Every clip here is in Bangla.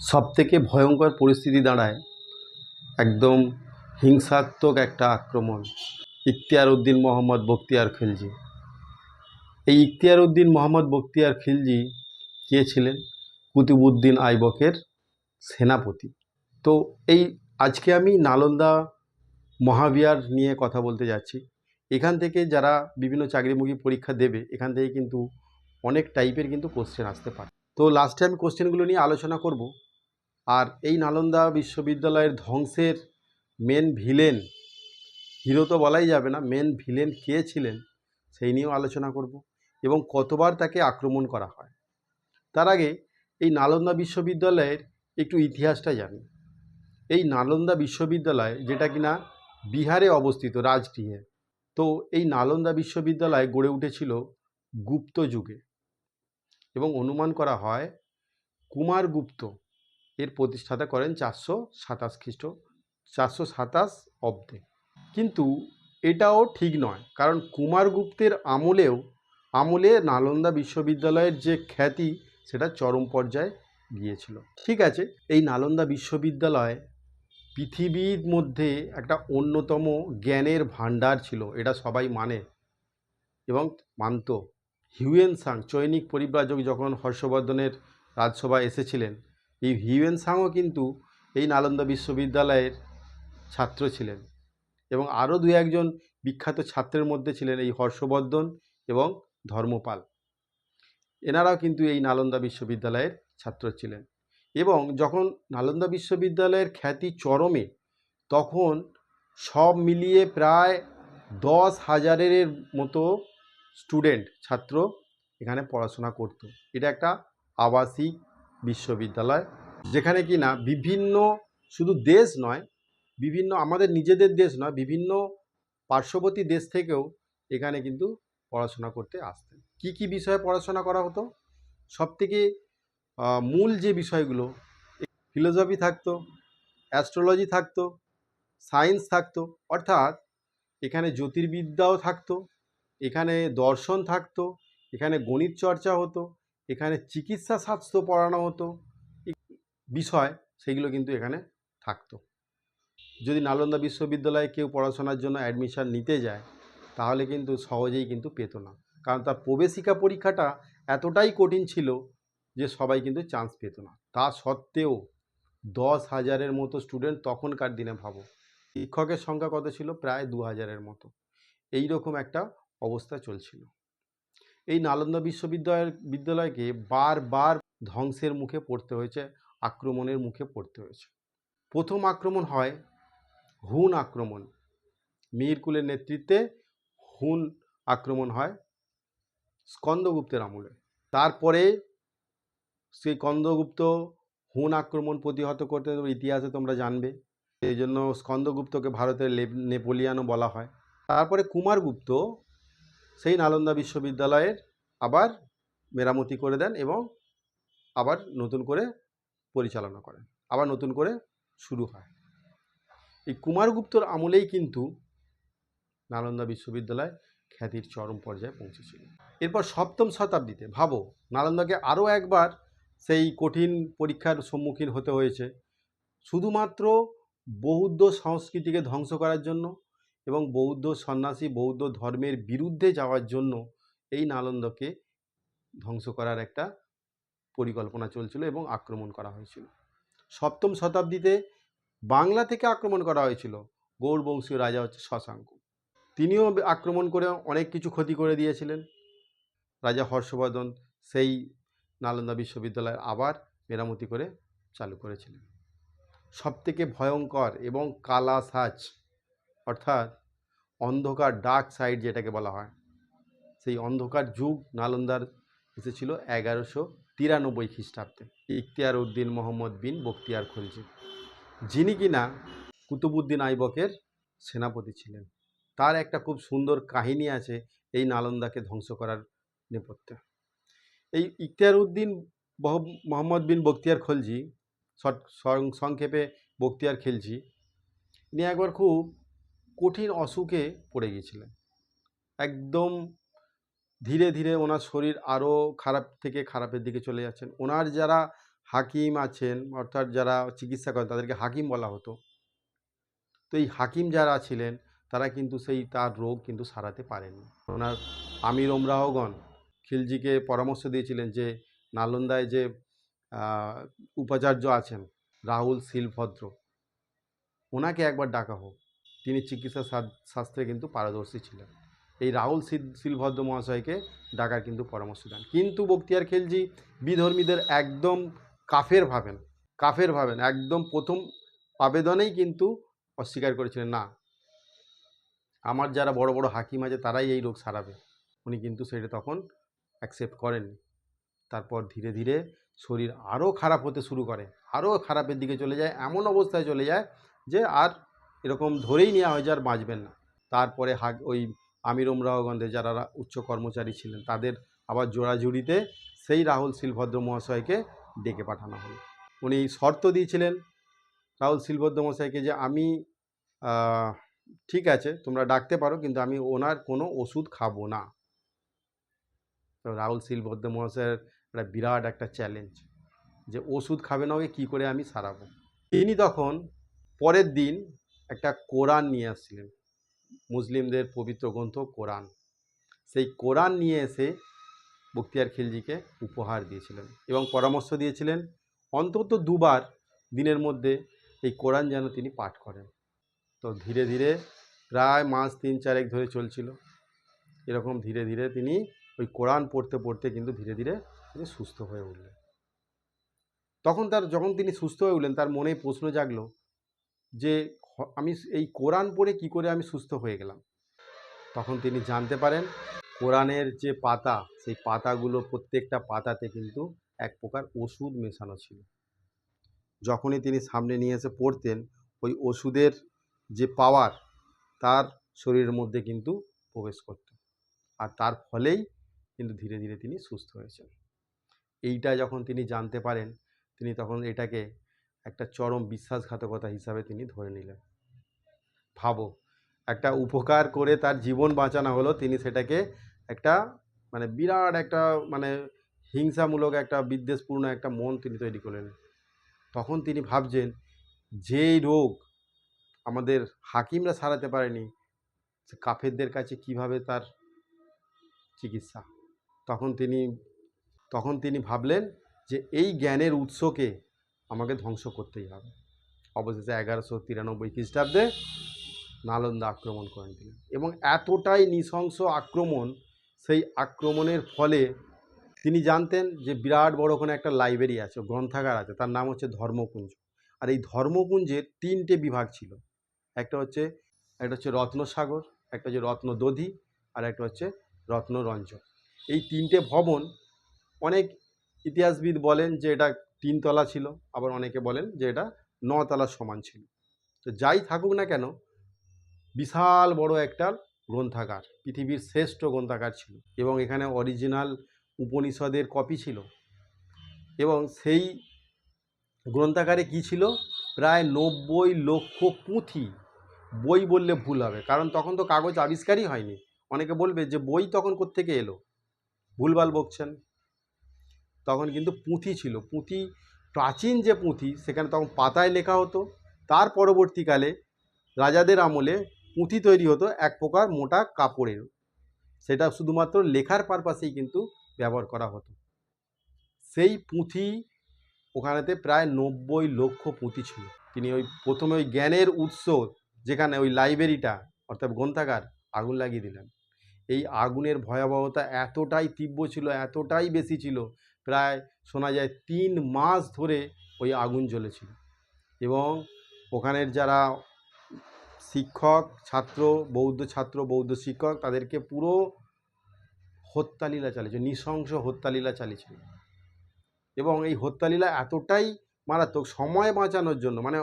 সবথেকে ভয়ঙ্কর পরিস্থিতি দাঁড়ায় একদম হিংসাত্মক একটা আক্রমণ। ইখতিয়ার উদ্দিন মোহাম্মদ বখতিয়ার খিলজি। এই ইখতিয়ার উদ্দিন মোহাম্মদ বখতিয়ার খিলজি কে ছিলেন? কুতুবুদ্দিন আইবকের সেনাপতি। তো এই আজকে আমি নালন্দা মহাবিহার নিয়ে কথা বলতে যাচ্ছি। এখান থেকে যারা বিভিন্ন চাকরিমুখী পরীক্ষা দেবে, এখান থেকে কিন্তু অনেক টাইপের কিন্তু কোশ্চেন আসতে পারে। তো লাস্টে আমি কোশ্চেনগুলো নিয়ে আলোচনা করব। আর এই নালন্দা বিশ্ববিদ্যালয়ের ধ্বংসের মেন ভিলেন হিরো তো বলাই যাবে না মেন ভিলেন কে ছিলেন সেই নিয়েও আলোচনা করব এবং কতবার তাকে আক্রমণ করা হয়। তার আগে এই নালন্দা বিশ্ববিদ্যালয়ের একটু ইতিহাসটা জানি। এই নালন্দা বিশ্ববিদ্যালয় যেটা কিনা বিহারে অবস্থিত রাজগৃহে তো এই নালন্দা বিশ্ববিদ্যালয় গড়ে উঠেছিল গুপ্ত যুগে এবং অনুমান করা হয় কুমারগুপ্ত। এর প্রতিষ্ঠাতা করেন চারশো সাতাশ খ্রিস্ট, চারশো সাতাশ অব্দে। কিন্তু এটাও ঠিক নয়, কারণ কুমারগুপ্তের আমলেও, আমলে নালন্দা বিশ্ববিদ্যালয়ের যে খ্যাতি, সেটা চরম পর্যায়ে গিয়েছিল। ঠিক আছে, এই নালন্দা বিশ্ববিদ্যালয় পৃথিবীর মধ্যে একটা অন্যতম জ্ঞানের ভাণ্ডার ছিল, এটা সবাই মানে এবং মানত। হিউয়েন সাং, চৈনিক পরিব্রাজক, যখন হর্ষবর্ধনের রাজসভায় এসেছিলেন এই হিউয়েন সাংও কিন্তু এই নালন্দা বিশ্ববিদ্যালয়ের ছাত্র ছিলেন এবং আরও দু একজন বিখ্যাত ছাত্রের মধ্যে ছিলেন এই হর্ষবর্ধন এবং ধর্মপাল। এনারাও কিন্তু এই নালন্দা বিশ্ববিদ্যালয়ের ছাত্র ছিলেন এবং যখন নালন্দা বিশ্ববিদ্যালয়ের খ্যাতি চরমে, তখন সব মিলিয়ে প্রায় দশ হাজারের মতো স্টুডেন্ট ছাত্র এখানে পড়াশোনা করতো। এটা একটা আবাসিক বিশ্ববিদ্যালয়, যেখানে কি না বিভিন্ন, শুধু দেশ নয়, বিভিন্ন আমাদের নিজেদের দেশ নয়, বিভিন্ন পার্শ্ববর্তী দেশ থেকেও এখানে কিন্তু পড়াশোনা করতে আসতেন। কি কি বিষয়ে পড়াশোনা করা হতো? সবথেকে মূল যে বিষয়গুলো, ফিলোসফি থাকতো, অ্যাস্ট্রোলজি থাকতো, সায়েন্স থাকতো, অর্থাৎ এখানে জ্যোতির্বিদ্যাও থাকতো, এখানে দর্শন থাকতো, এখানে গণিত চর্চা হতো এখানে চিকিৎসা শাস্ত্র পড়ানো হতো। বিষয় সেগুলো কিন্তু এখানে থাকতো। যদি নালন্দা বিশ্ববিদ্যালয়ে কেউ পড়াশোনার জন্য অ্যাডমিশান নিতে যায়, তাহলে কিন্তু সহজেই কিন্তু পেত না। কারণ তার প্রবেশিকা পরীক্ষাটা এতটাই কঠিন ছিল যে সবাই কিন্তু চান্স পেত না। তা সত্ত্বেও দশ হাজারের মতো স্টুডেন্ট তখনকার দিনে ভাবো, শিক্ষকের সংখ্যা কত ছিল? প্রায় দু হাজারের মতো। এই রকম একটা অবস্থা চলছিল। এই নালন্দা বিশ্ববিদ্যালয়ের বিদ্যালয়কে বারবার ধ্বংসের মুখে পড়তে হয়েছে, আক্রমণের মুখে পড়তে হয়েছে। প্রথম আক্রমণ হয় হুন আক্রমণ। মিহিরকুলের নেতৃত্বে হুন আক্রমণ হয় স্কন্দগুপ্তের আমলে। তারপরে সেই কন্দগুপ্ত হুন আক্রমণ প্রতিহত করতে ইতিহাসে তোমরা জানবে। এই জন্য স্কন্দগুপ্তকে ভারতের নেপোলিয়ানও বলা হয়। তারপরে কুমারগুপ্ত সেই নালন্দা বিশ্ববিদ্যালয়ের আবার মেরামতি করে দেন এবং আবার নতুন করে পরিচালনা করেন। আবার নতুন করে শুরু হয়। এই কুমারগুপ্তর আমলেই কিন্তু নালন্দা বিশ্ববিদ্যালয় খ্যাতির চরম পর্যায়ে পৌঁছেছিল। এরপর সপ্তম শতাব্দীতে, ভাবো, নালন্দাকে আরও একবার সেই কঠিন পরীক্ষার সম্মুখীন হতে হয়েছে। শুধুমাত্র বৌদ্ধ সংস্কৃতিকে ধ্বংস করার জন্য এবং বৌদ্ধ সন্ন্যাসী, বৌদ্ধ ধর্মের বিরুদ্ধে যাওয়ার জন্য এই নালন্দকে ধ্বংস করার একটা পরিকল্পনা চলছিল এবং আক্রমণ করা হয়েছিল। সপ্তম শতাব্দীতে বাংলা থেকে আক্রমণ করা হয়েছিল। গৌড়বংশীয় রাজা হচ্ছে শশাঙ্ক। তিনিও আক্রমণ করে অনেক কিছু ক্ষতি করে দিয়েছিলেন। রাজা হর্ষবর্ধন সেই নালন্দা বিশ্ববিদ্যালয় আবার মেরামতি করে চালু করেছিলেন। সবথেকে ভয়ঙ্কর এবং কালা সাজ অর্থাৎ অন্ধকার ডার্ক সাইড যেটাকে বলা হয়, সেই অন্ধকার যুগ নালন্দার এসেছিল এগারোশো তিরানব্বই খ্রিস্টাব্দে। ইখতিয়ার উদ্দিন মোহাম্মদ বিন বখতিয়ার খলজি, যিনি কিনা কুতুবুদ্দিন আইবকের সেনাপতি ছিলেন। তার একটা খুব সুন্দর কাহিনী আছে এই নালন্দাকে ধ্বংস করার নেপথ্যে। এই ইখতিয়ার উদ্দিন মোহাম্মদ বিন বখতিয়ার খলজি সংক্ষেপে বখতিয়ার খিলজি ইনি একবার খুব কঠিন অসুখে পড়ে গিয়েছিলেন। একদম ধীরে ধীরে ওনার শরীর আরও খারাপ থেকে খারাপের দিকে চলে যাচ্ছেন। ওনার যারা হাকিম আছেন, অর্থাৎ যারা চিকিৎসা করেন, তাদেরকে হাকিম বলা হতো। তো এই হাকিম যারা ছিলেন, তারা কিন্তু সেই, তার রোগ কিন্তু সারাতে পারেননি। ওনার আমির ওমরাহগণ খিলজিকে পরামর্শ দিয়েছিলেন যে, নালন্দায় যে উপাচার্য আছেন, রাহুল শিলভদ্র, ওনাকে একবার ডাকা হোক। তিনি চিকিৎসা শাস্ত্রে কিন্তু পারদর্শী ছিলেন। এই রাহুল শিল- শিলভদ্র মহাশয়কে ডাকার কিন্তু পরামর্শ দেন। কিন্তু বক্তিয়ার খেলজি বিধর্মীদের একদম কাফের ভাবেন কাফের ভাবেন, একদম প্রথম আবেদনেই কিন্তু অস্বীকার করেছিলেন, না, আমার যারা বড় বড় হাকিম আছে তারাই এই রোগ সারাবে। উনি কিন্তু সেটা তখন অ্যাকসেপ্ট করেননি। তারপর ধীরে ধীরে শরীর আরও খারাপ হতে শুরু করে, আরও খারাপের দিকে চলে যায়, এমন অবস্থায় চলে যায় যে আর এরকম ধরেই নেওয়া হয় যে আর বাঁচবেন না। তারপরে হাগ, ওই আমির ওমরাহগঞ্জে যারা উচ্চ কর্মচারী ছিলেন, তাদের আবার জোড়াজুড়িতে সেই রাহুল শিলভদ্র মহাশয়কে ডেকে পাঠানো হলো। উনি শর্ত দিয়েছিলেন রাহুল শিলভদ্র মহাশয়কে যে আমি ঠিক আছে, তোমরা ডাকতে পারো, কিন্তু আমি ওনার কোনো ওষুধ খাব না। তো রাহুল শিলভদ্র মহাশয়ের একটা বিরাট একটা চ্যালেঞ্জ যে ওষুধ খাবে না ওকে কী করে আমি সারাবো? তিনি তখন পরের দিন একটা কোরআন নিয়ে আসছিলেন। মুসলিমদের পবিত্র গ্রন্থ কোরআন। সেই কোরআন নিয়ে এসে বক্তিয়ার খিলজিকে উপহার দিয়েছিলেন এবং পরামর্শ দিয়েছিলেন, অন্তত দুবার দিনের মধ্যে এই কোরআন যেন তিনি পাঠ করেন। তো ধীরে ধীরে প্রায় মাস তিন চারেক ধরে চলছিল। এরকম ধীরে ধীরে তিনি ওই কোরআন পড়তে পড়তে কিন্তু ধীরে ধীরে তিনি সুস্থ হয়ে উঠলেন। তখন তার, যখন তিনি সুস্থ হয়ে উঠলেন, তার মনে প্রশ্ন জাগলো যে আমি এই কোরআন পড়ে কি করে আমি সুস্থ হয়ে গেলাম? তখন তিনি জানতে পারেন, কোরআনের যে পাতা, সেই পাতাগুলো প্রত্যেকটা পাতাতে কিন্তু এক প্রকার ওষুধ মেশানো ছিল। যখনই তিনি সামনে নিয়ে এসে পড়তেন, ওই ওষুধের যে পাওয়ার, তার শরীরের মধ্যে কিন্তু প্রবেশ করত। আর তার ফলেই কিন্তু ধীরে ধীরে তিনি সুস্থ হয়েছেন। এইটা যখন তিনি জানতে পারেন, তিনি তখন এটাকে একটা চরম বিশ্বাসঘাতকতা হিসাবে তিনি ধরে নিলেন। ভাবো। একটা উপকার করে তার জীবন বাঁচানো হলো, তিনি সেটাকে একটা মানে বিরাট একটা মানে হিংসামূলক একটা, বিদ্বেষপূর্ণ একটা মন তিনি তৈরি করলেন। তখন তিনি ভাবছেন, যেই রোগ আমাদের হাকিমরা সারাতে পারেনি কাফেরদের কাছে কীভাবে তার চিকিৎসা? তখন তিনি তখন তিনি ভাবলেন যে এই জ্ঞানের উৎসকে আমাকে ধ্বংস করতেই হবে। অবশেষে এগারোশো তিরানব্বই খ্রিস্টাব্দে নালন্দা আক্রমণ করেন তিনি। এবং এতটাই নৃশংস আক্রমণ, সেই আক্রমণের ফলে তিনি জানতেন যে বিরাট বড় ওখানে একটা লাইব্রেরি আছে গ্রন্থাগার আছে, তার নাম হচ্ছে ধর্মকুঞ্জ। আর এই ধর্মকুঞ্জের তিনটে বিভাগ ছিল, একটা হচ্ছে একটা হচ্ছে রত্নসাগর, একটা হচ্ছে রত্নদধি, আর একটা হচ্ছে রত্নরঞ্জন। এই তিনটে ভবন অনেক ইতিহাসবিদ বলেন যে এটা তিনতলা ছিল, আবার অনেকে বলেন যে এটা নতলার সমান ছিল। তো যাই থাকুক না কেন বিশাল বড় একটা গ্রন্থাগার, পৃথিবীর শ্রেষ্ঠ গ্রন্থাগার ছিল এবং এখানে অরিজিনাল উপনিষদের কপি ছিল। এবং সেই গ্রন্থাগারে কি ছিল? প্রায় নব্বই লক্ষ পুঁথি, বই বললে ভুল হবে, কারণ তখন তো কাগজ আবিষ্কারই হয়নি। অনেকে বলবে যে বই তখন কোত্থেকে এলো? ভুলভাল বকছেন। তখন কিন্তু পুঁথি ছিল। পুঁথি, প্রাচীন যে পুঁথি, সেখানে তখন পাতায় লেখা হতো। তার পরবর্তীকালে রাজাদের আমলে পুঁথি তৈরি হতো এক প্রকার মোটা কাপড়ের। সেটা শুধুমাত্র লেখার পারপাসেই কিন্তু ব্যবহার করা হতো। সেই পুঁথি ওখানেতে প্রায় নব্বই লক্ষ পুঁথি ছিল। তিনি ওই প্রথমে ওই জ্ঞানের উৎস যেখানে ওই লাইব্রেরিটা অর্থাৎ গ্রন্থাগার, আগুন লাগিয়ে দিলেন। এই আগুনের ভয়াবহতা এতটাই তীব্র ছিল, এতটাই বেশি ছিল, প্রায় শোনা যায় তিন মাস ধরে ওই আগুন জ্বলেছিল। এবং ওখানের যারা শিক্ষক, ছাত্র, বৌদ্ধ ছাত্র, বৌদ্ধ শিক্ষক, তাদেরকে পুরো হত্যালীলা চালিয়েছে, নৃশংস হত্যালীলা চালিয়েছিল এবং এই হত্যালীলা এতটাই মারাত্মক, সময় বাঁচানোর জন্য মানে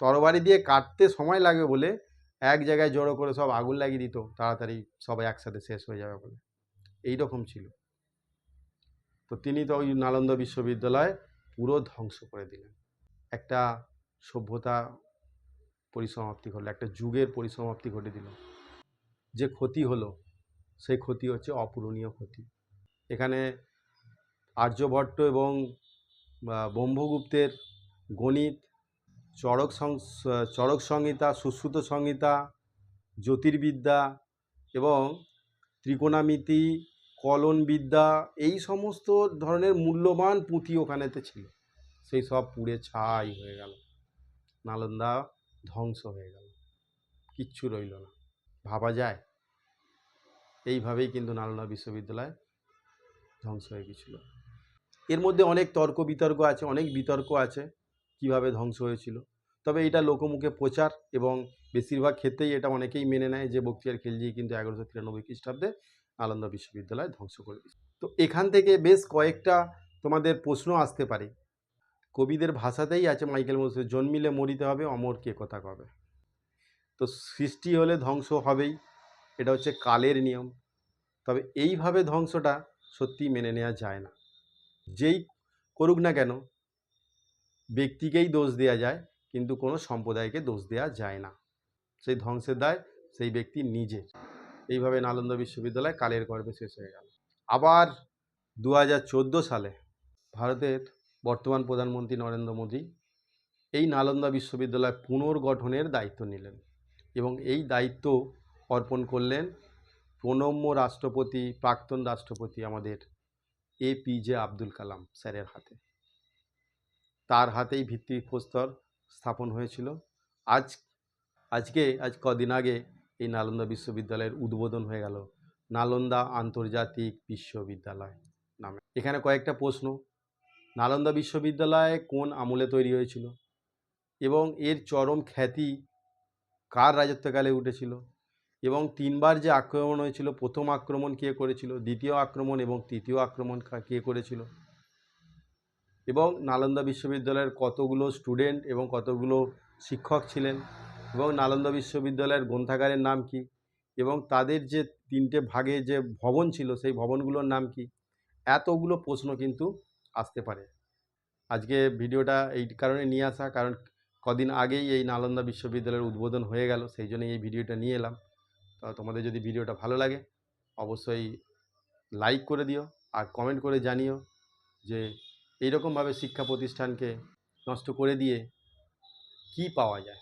তরবারি দিয়ে কাটতে সময় লাগবে বলে এক জায়গায় জড়ো করে সব আগুন লাগিয়ে দিত, তাড়াতাড়ি সবাই একসাথে শেষ হয়ে যাবে বলে। এই রকম ছিল। তো তিনি তো ওই নালন্দা বিশ্ববিদ্যালয় পুরো ধ্বংস করে দিলেন। একটা সভ্যতা পরিসমাপ্তি ঘটলো, একটা যুগের পরিসমাপ্তি ঘটে দিল। যে ক্ষতি হলো, সেই ক্ষতি হচ্ছে অপূরণীয় ক্ষতি। এখানে আর্যভট্ট এবং ব্রহ্মগুপ্তের গণিত চরক সং- চরক সংহিতা, সুশ্রুত সংহিতা, জ্যোতির্বিদ্যা এবং ত্রিকোণামিতি, কলনবিদ্যা, এই সমস্ত ধরনের মূল্যবান পুঁথি ওখানেতে ছিল। সেই সব পুড়ে ছাই হয়ে গেল। নালন্দা ধ্বংস হয়ে গেল। কিচ্ছু রইল না। ভাবা যায়? এইভাবেই কিন্তু নালন্দা বিশ্ববিদ্যালয় ধ্বংস হয়ে গেছিল। এর মধ্যে অনেক তর্ক বিতর্ক আছে, অনেক বিতর্ক আছে কীভাবে ধ্বংস হয়েছিল। তবে এটা লোকমুখে প্রচার এবং বেশিরভাগ ক্ষেত্রেই এটা অনেকেই মেনে নেয় যে বক্তিয়ার খিলজি কিন্তু এগারোশো তিরানব্বই খ্রিস্টাব্দে নালন্দা বিশ্ববিদ্যালয় ধ্বংস করে দিয়েছে। তো এখান থেকে বেশ কয়েকটা তোমাদের প্রশ্ন আসতে পারে। কবিদের ভাষাতেই আছে মাইকেল মধুসূদন, জন্মিলে মরিতে হবে, অমর কে কথা কবে? তো সৃষ্টি হলে ধ্বংস হবেই, এটা হচ্ছে কালের নিয়ম। তবে এইভাবে ধ্বংসটা সত্যি মেনে নেওয়া যায় না। যেই করুক না কেন, ব্যক্তিকেই দোষ দেওয়া যায়, কিন্তু কোনো সম্প্রদায়কে দোষ দেওয়া যায় না। সেই ধ্বংসের দায় সেই ব্যক্তি নিজের এইভাবে নালন্দা বিশ্ববিদ্যালয় কালের গর্বে শেষ হয়ে গেল। আবার দু হাজার চোদ্দ সালে ভারতের বর্তমান প্রধানমন্ত্রী নরেন্দ্র মোদী এই নালন্দা বিশ্ববিদ্যালয় পুনর্গঠনের দায়িত্ব নিলেন এবং এই দায়িত্ব অর্পণ করলেন প্রণম্য রাষ্ট্রপতি, প্রাক্তন রাষ্ট্রপতি আমাদের এ এপিজে আব্দুল কালাম স্যারের হাতে। তার হাতেই ভিত্তিপ্রস্তর স্থাপন হয়েছিল। আজ, আজকে, আজ কদিন আগে এই নালন্দা বিশ্ববিদ্যালয়ের উদ্বোধন হয়ে গেল নালন্দা আন্তর্জাতিক বিশ্ববিদ্যালয় নামে। এখানে কয়েকটা প্রশ্ন নালন্দা বিশ্ববিদ্যালয় কোন আমলে তৈরি হয়েছিল? এবং এর চরম খ্যাতি কার রাজত্বকালে উঠেছিল? এবং তিনবার যে আক্রমণ হয়েছিল, প্রথম আক্রমণ কে করেছিল? দ্বিতীয় আক্রমণ এবং তৃতীয় আক্রমণ কে করেছিল? এবং নালন্দা বিশ্ববিদ্যালয়ের কতগুলো স্টুডেন্ট এবং কতগুলো শিক্ষক ছিলেন? এবং নালন্দা বিশ্ববিদ্যালয়ের গ্রন্থাগারের নাম কি? এবং তাদের যে তিনটে ভাগে যে ভবন ছিল, সেই ভবনগুলোর নাম কি? এতগুলো প্রশ্ন কিন্তু আসতে পারে। আজকে ভিডিওটা এই কারণে নিয়ে আসা, কারণ কদিন আগেই এই নালন্দা বিশ্ববিদ্যালয়ের উদ্বোধন হয়ে গেল, সেই জন্যই এই ভিডিওটা নিয়ে এলাম। তো তোমাদের যদি ভিডিওটা ভালো লাগে, অবশ্যই লাইক করে দিও আর কমেন্ট করে জানিও যে এইরকমভাবে শিক্ষা প্রতিষ্ঠানকে নষ্ট করে দিয়ে কি পাওয়া যায়।